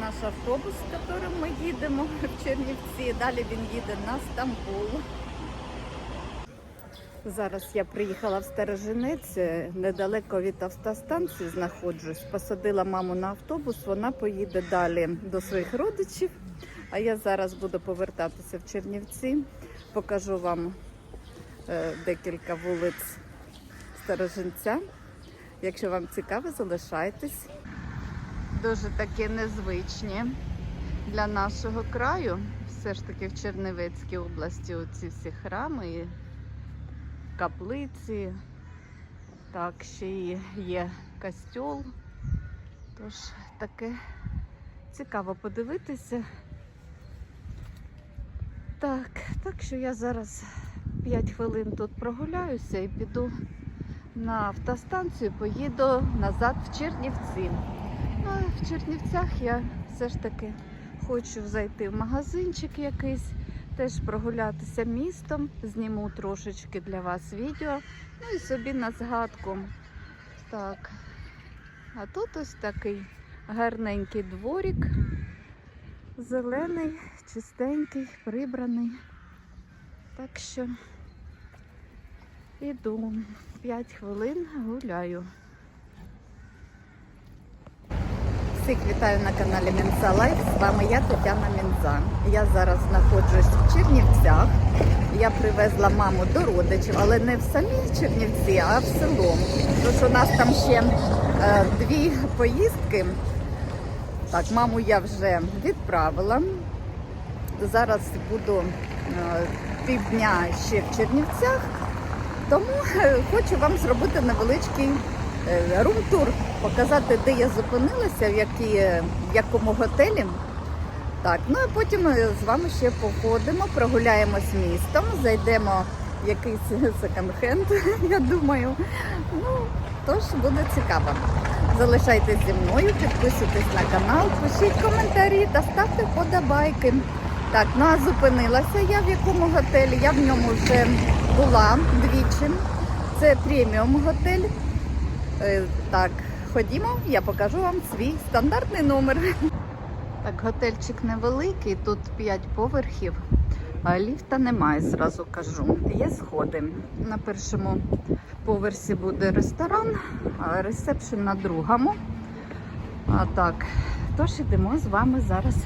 наш автобус, з яким ми їдемо в Чернівці. Далі він їде на Стамбул. Зараз я приїхала в Стережинець, е, недалеко від автостанції знаходжусь. Посадила маму на автобус, вона поїде далі до своїх родичів. А я зараз буду повертатися в Чернівці. Покажу вам е, декілька вулиць Стережинця. Якщо вам цікаво, залишайтесь. Дуже такі незвичні для нашого краю. Все ж таки в Чернівецькій області оці всі храми, і каплиці. Так, ще і є костьол. Тож таке цікаво подивитися. Так, так що я зараз 5 хвилин тут прогуляюся і піду на автостанцію, поїду назад в Чернівці. А в Чернівцях я все ж таки хочу зайти в магазинчик якийсь, теж прогулятися містом, зніму трошечки для вас відео, ну і собі на згадку. Так. А тут ось такий гарненький дворик, зелений, чистенький, прибраний. Так що іду 5 хвилин гуляю. Всіх вітаю на каналі Мінза Лайф. З вами я Тетяна Мінза. Я зараз знаходжусь в Чернівцях. Я привезла маму до родичів, але не в самі Чернівці, а в село. Тож у нас там ще е, дві поїздки. Так, маму я вже відправила. Зараз буду е, півдня ще в Чернівцях. Тому е, хочу вам зробити невеличкий рум-тур, показати, де я зупинилася, в, які, в якому готелі. Так, ну а потім е, з вами ще походимо, прогуляємось містом, зайдемо в якийсь секонд-хенд, я думаю. Ну, тож буде цікаво. Залишайтесь зі мною, підписуйтесь на канал, пишіть коментарі та ставте вподобайки. Так, ну а зупинилася я в якому готелі. Я в ньому вже була двічі. Це преміум готель. Е, Так, ходімо, я покажу вам свій стандартний номер. Так, готельчик невеликий, тут 5 поверхів, а ліфта немає, зразу кажу. Є сходи. На першому поверсі буде ресторан, а ресепшн на другому. А так, тож ідемо з вами зараз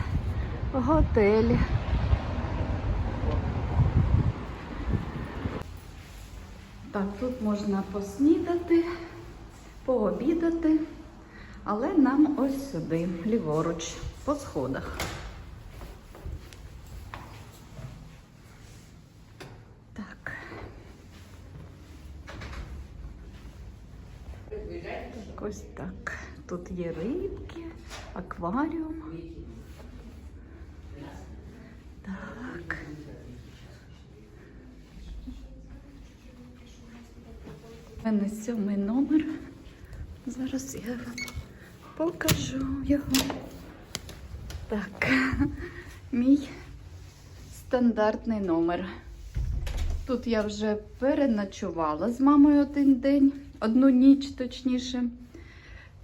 в готель. Так, тут можна поснідати, пообідати, але нам ось сюди, ліворуч, по сходах. Так. Так, ось так. Тут є рибки, акваріум. Так. У мене сьомий номер. Зараз я вам покажу його. Так, мій стандартний номер. Тут я вже переночувала з мамою один день, одну ніч точніше.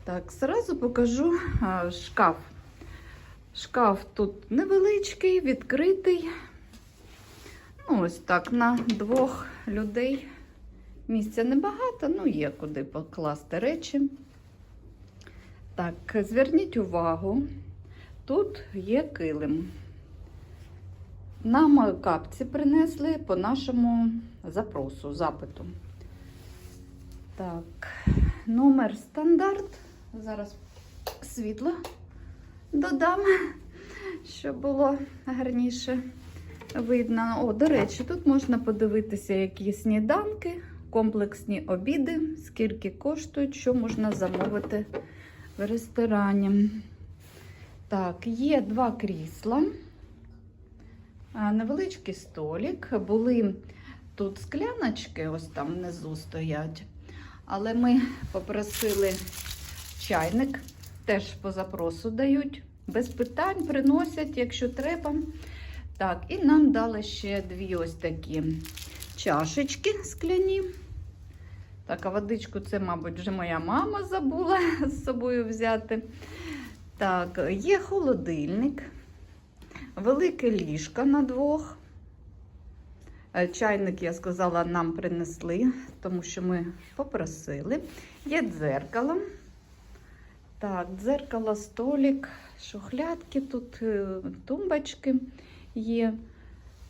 Так, зразу покажу шкаф. Шкаф тут невеличкий, відкритий. Ну, ось так, на двох людей. Місця небагато, ну є куди покласти речі. Так, зверніть увагу, тут є килим. Нам капці принесли по нашому запросу, запиту. Так, номер стандарт. Зараз світло додам, щоб було гарніше видно. О, до речі, тут можна подивитися, які сніданки, комплексні обіди, скільки коштують, що можна замовити в ресторані. Так, є два крісла, невеличкий столик. Були тут скляночки, ось там внизу стоять. Але ми попросили чайник, теж по запросу дають. Без питань приносять, якщо треба. Так, і нам дали ще дві ось такі чашечки скляні. Так, а водичку це, мабуть, вже моя мама забула з собою взяти. Так, є холодильник, велике ліжко на двох. Е, Чайник, я сказала, нам принесли, тому що ми попросили. Є дзеркало. Так, дзеркало, столик, шухлядки, тут е, тумбочки є.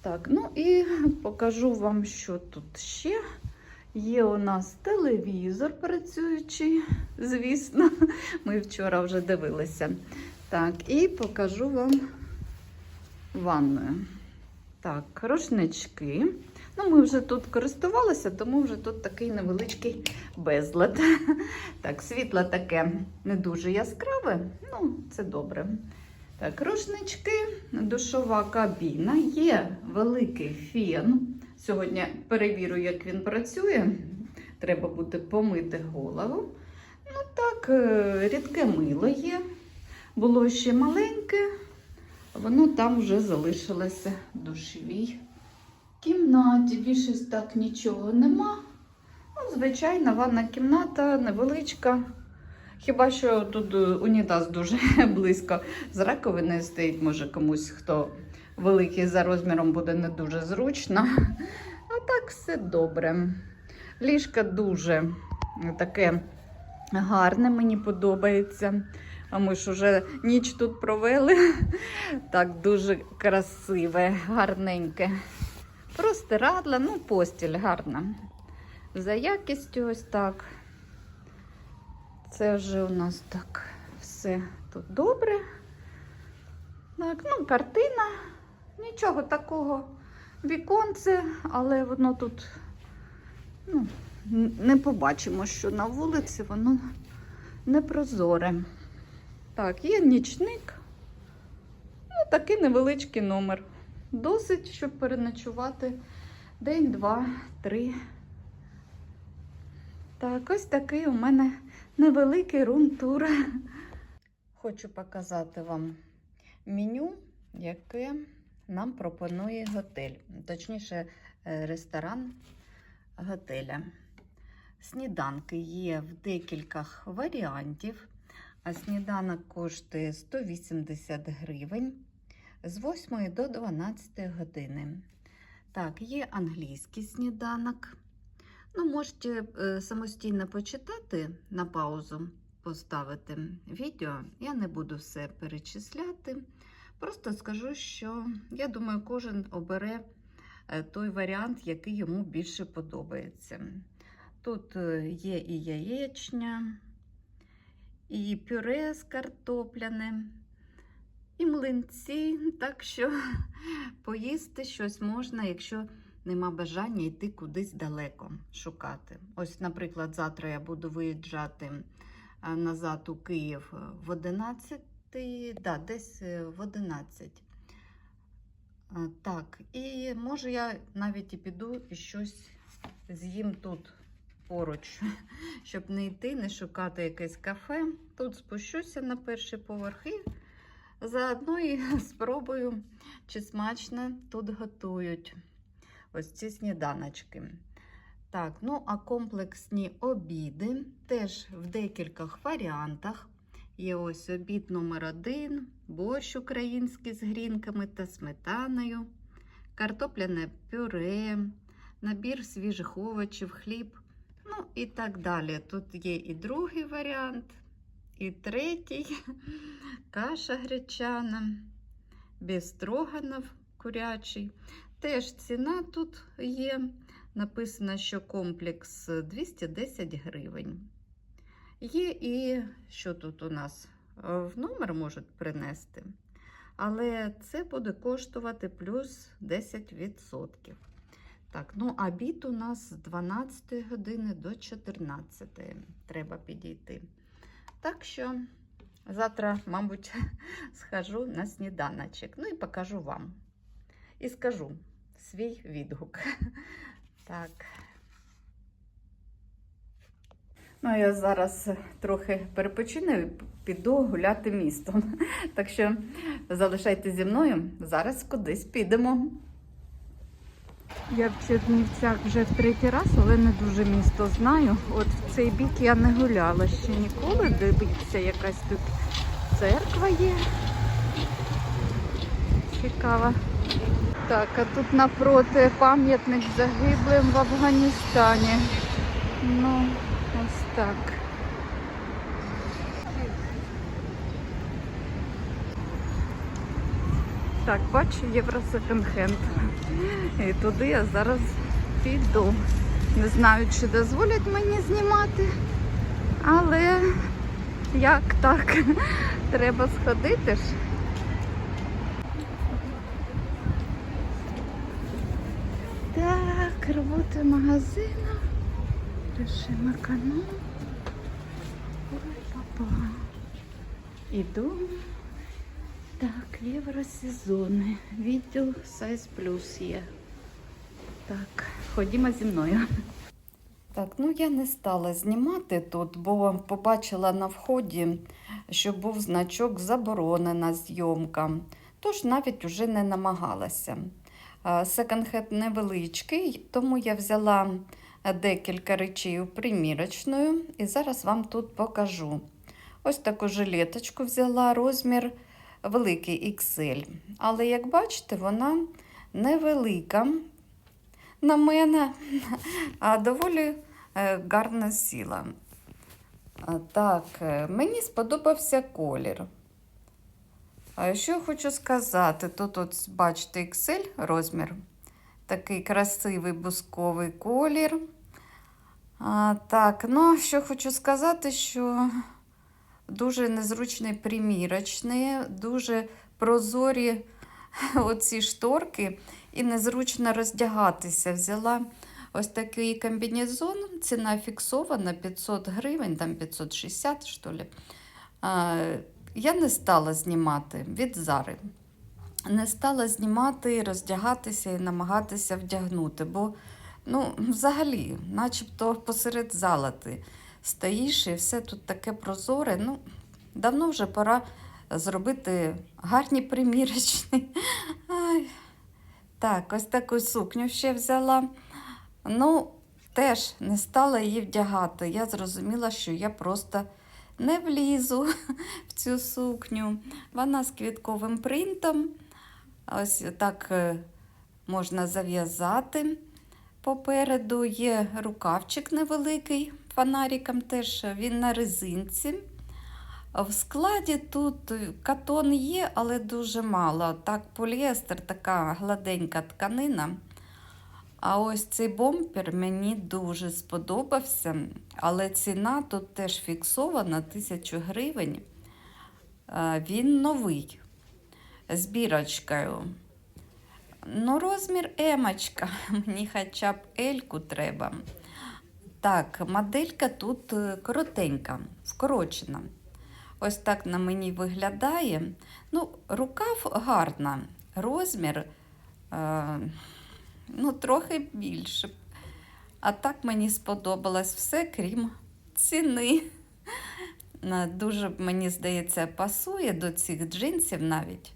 Так, ну і покажу вам, що тут ще. Є у нас телевізор працюючий, звісно. Ми вчора вже дивилися. Так, і покажу вам ванною. Так, рушнички. Ну, ми вже тут користувалися, тому вже тут такий невеличкий безлад. Так, світло таке не дуже яскраве, ну, це добре. Так, рушнички, душова кабіна, є великий фен. Сьогодні перевірю, як він працює. Треба буде помити голову. Ну так, е, рідке мило є. Було ще маленьке, воно там вже залишилося в душовій кімнаті. Більше так нічого нема. Ну, звичайна ванна кімната невеличка. Хіба що тут е, унітаз дуже близько з раковиною стоїть, може комусь, хто великий за розміром буде не дуже зручно. А так все добре. Ліжко дуже таке гарне, мені подобається. А ми ж уже ніч тут провели. Так, дуже красиве, гарненьке. Простирадла, ну, постіль гарна. За якістю ось так. Це вже у нас так все тут добре. Так, ну, картина. Нічого такого. Віконце, але воно тут ну, не побачимо, що на вулиці воно не прозоре. Так, є нічник. Ну, такий невеличкий номер. Досить, щоб переночувати день, два, три. Так, ось такий у мене невеликий рум-тур. Хочу показати вам меню, яке нам пропонує готель, точніше, е, ресторан готеля. Сніданки є в декількох варіантів, а сніданок коштує 180 гривень з 8 до 12 години. Так, є англійський сніданок. Ну, можете е, самостійно почитати на паузу, поставити відео. Я не буду все перечисляти. Просто скажу, що я думаю, кожен обере е, той варіант, який йому більше подобається. Тут е, є і яєчня, і пюре з картопляне, і млинці. Так що поїсти щось можна, якщо нема бажання йти кудись далеко шукати. Ось, наприклад, завтра я буду виїжджати назад у Київ в 11, да, десь е, в 11. Так, і може я навіть і піду і щось з'їм тут поруч, щоб не йти, не шукати якесь кафе. Тут спущуся на перший поверх і заодно і спробую, чи смачно тут готують ось ці сніданочки. Так, ну а комплексні обіди теж в декількох варіантах. Є ось обід номер один, борщ український з грінками та сметаною, картопляне пюре, набір свіжих овочів, хліб, ну і так далі. Тут є і другий варіант, і третій, каша гречана, бістроганов курячий. Теж ціна тут є. Написано, що комплекс 210 гривень. Є і що тут у нас Е, в номер можуть принести, але це буде коштувати плюс 10%. Так, ну обід у нас з 12 години до 14 треба підійти. Так що завтра, мабуть, схожу на сніданочок. Ну і покажу вам. І скажу свій відгук. Так. Ну, я зараз трохи перепочину і піду гуляти містом. Так що залишайтеся зі мною, зараз кудись підемо. Я в Чернівцях вже в третій раз, але не дуже місто знаю. От в цей бік я не гуляла ще ніколи. Дивіться, якась тут церква є. Цікава. Так, а тут напроти пам'ятник загиблим в Афганістані. Ну, ось так. Так, бачу євро секонд-хенд. І туди я зараз піду. Не знаю, чи дозволять мені знімати, але як так? Треба сходити ж. Так, робота магазину. Режим економ. Ой, папа. Іду. Так, євросезони. Відділ Size Plus є. Так, ходімо зі мною. Так, ну я не стала знімати тут, бо побачила на вході, що був значок заборонена зйомка. Тож навіть уже не намагалася. Секонд-хенд невеличкий, тому я взяла декілька речей у примірочною і зараз вам тут покажу. Ось таку жилеточку взяла, розмір великий XL. Але, як бачите, вона невелика на мене, а доволі е, гарна сіла. Так, е, мені сподобався колір. Що я хочу сказати? Тут, от, бачите, XL розмір. Такий красивий бусковий колір. А, так, ну, що хочу сказати, що дуже незручний примірочний, дуже прозорі оці шторки, і незручно роздягатися. Взяла ось такий комбінезон, ціна фіксована 500 гривень, там 560, що ли. Я не стала знімати від зари. Не стала знімати, роздягатися і намагатися вдягнути, бо ну, взагалі, начебто посеред зала ти стоїш і все тут таке прозоре. Ну, давно вже пора зробити гарні примірочні. Ай. Так, ось таку сукню ще взяла. Ну, теж не стала її вдягати. Я зрозуміла, що я просто не влізу в цю сукню. Вона з квітковим принтом. Ось так е, можна зав'язати. Попереду є рукавчик невеликий, фонариком теж він на резинці. В складі тут катон є, але дуже мало. Так, поліестер, така гладенька тканина. А ось цей бомпер мені дуже сподобався, але ціна тут теж фіксована 1000 гривень. Е, Він новий з бірочкою. Ну, розмір емочка. Мені хоча б ельку треба. Так, моделька тут е, коротенька, скорочена. Ось так на мені виглядає. Ну, рукав гарна, розмір е, ну, трохи більше. А так мені сподобалось все, крім ціни. Дуже, мені здається, пасує до цих джинсів навіть.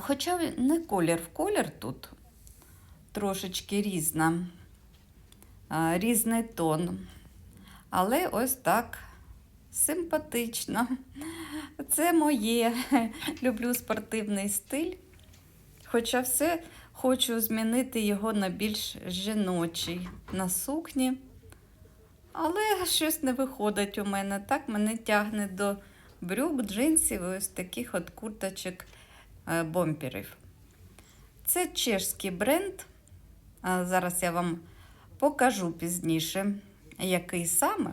Хоча не колір в колір тут трошечки різна, різний тон. Але ось так симпатично. Це моє. Люблю спортивний стиль. Хоча все хочу змінити його на більш жіночий на сукні. Але щось не виходить у мене. Так мене тягне до брюк, джинсів і ось таких от курточок е, бомперів. Це чешський бренд. Зараз я вам покажу пізніше, який саме.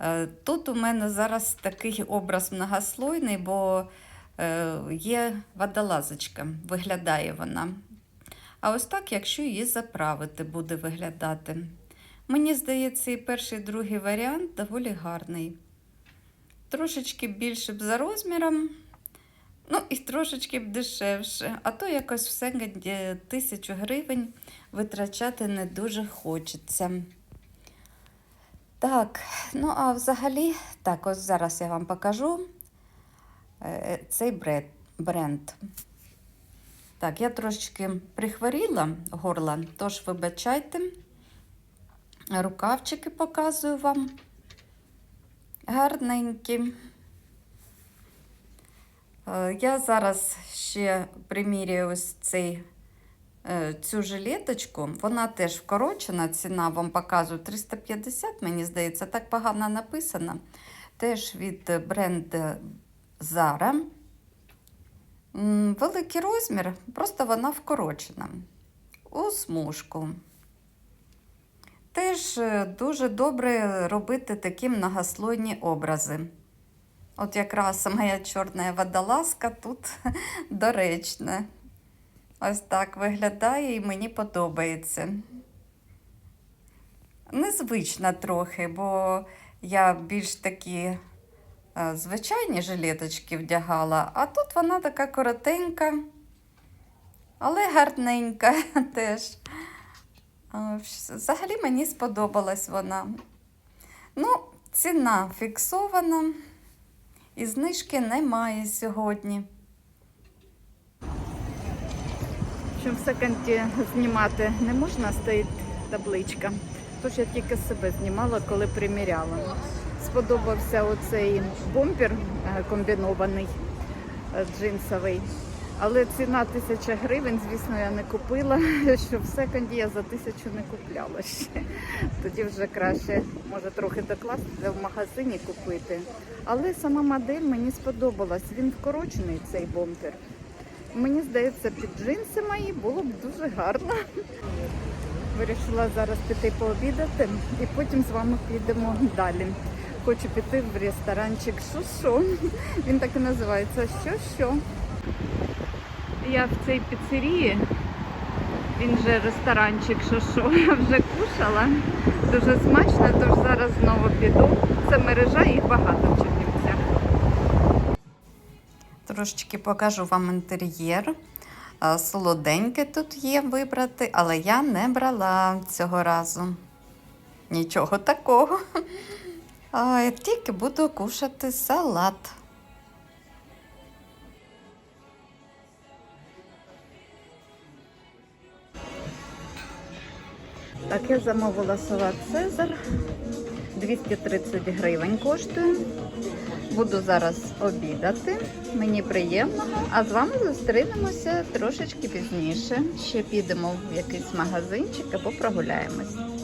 Е, Тут у мене зараз такий образ многослойний, бо е, є водолазочка, виглядає вона. А ось так, якщо її заправити, буде виглядати. Мені здається, і перший, і другий варіант доволі гарний. Трошечки більше б за розміром, ну і трошечки б дешевше. А то якось все де тисячу гривень витрачати не дуже хочеться. Так, ну а взагалі, так, ось зараз я вам покажу е, цей бренд. Так, я трошечки прихворіла горла, тож вибачайте. Рукавчики показую вам. Гарненькі. Е, Я зараз ще примірюю ось цей, е, цю жилеточку. Вона теж вкорочена, ціна вам показую 350, мені здається, так погано написано. Теж від бренду Zara. Великий розмір, просто вона вкорочена. У смужку. Теж е, дуже добре робити такі многослойні образи. От якраз моя чорна водолазка тут доречна. Ось так виглядає і мені подобається. Незвично трохи, бо я більш такі звичайні жилеточки вдягала, а тут вона така коротенька, але гарненька теж. Взагалі мені сподобалась вона. Ну, ціна фіксована. І знижки немає сьогодні. Чим в секонді знімати не можна, стоїть табличка. Тож я тільки себе знімала, коли приміряла. Сподобався оцей бомпер е, комбінований е, джинсовий. Але ціна тисяча гривень, звісно, я не купила. Що в секонді я за тисячу не купляла ще. Тоді вже краще, може, трохи докласти в магазині купити. Але сама модель мені сподобалась. Він вкорочений, цей бомпер. Мені здається, під джинси мої було б дуже гарно. Вирішила зараз піти пообідати і потім з вами підемо далі. Хочу піти в ресторанчик Шо-шо. Він так і називається Що-що. Я в цій піцерії, він же ресторанчик Шо-шо, я вже кушала. Дуже смачно, тож зараз знову піду. Це мережа, їх багато в Чернівцях. Трошечки покажу вам інтер'єр. Е, Солоденьке тут є вибрати, але я не брала цього разу. Нічого такого. А, я тільки буду кушати салат. Так, я замовила салат Цезар. 230 гривень коштує. Буду зараз обідати. Мені приємно. А з вами зустрінемося трошечки пізніше. Ще підемо в якийсь магазинчик або прогуляємось.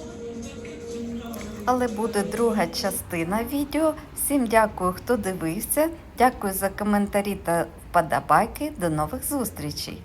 Але буде друга частина відео. Всім дякую, хто дивився. Дякую за коментарі та вподобайки. До нових зустрічей!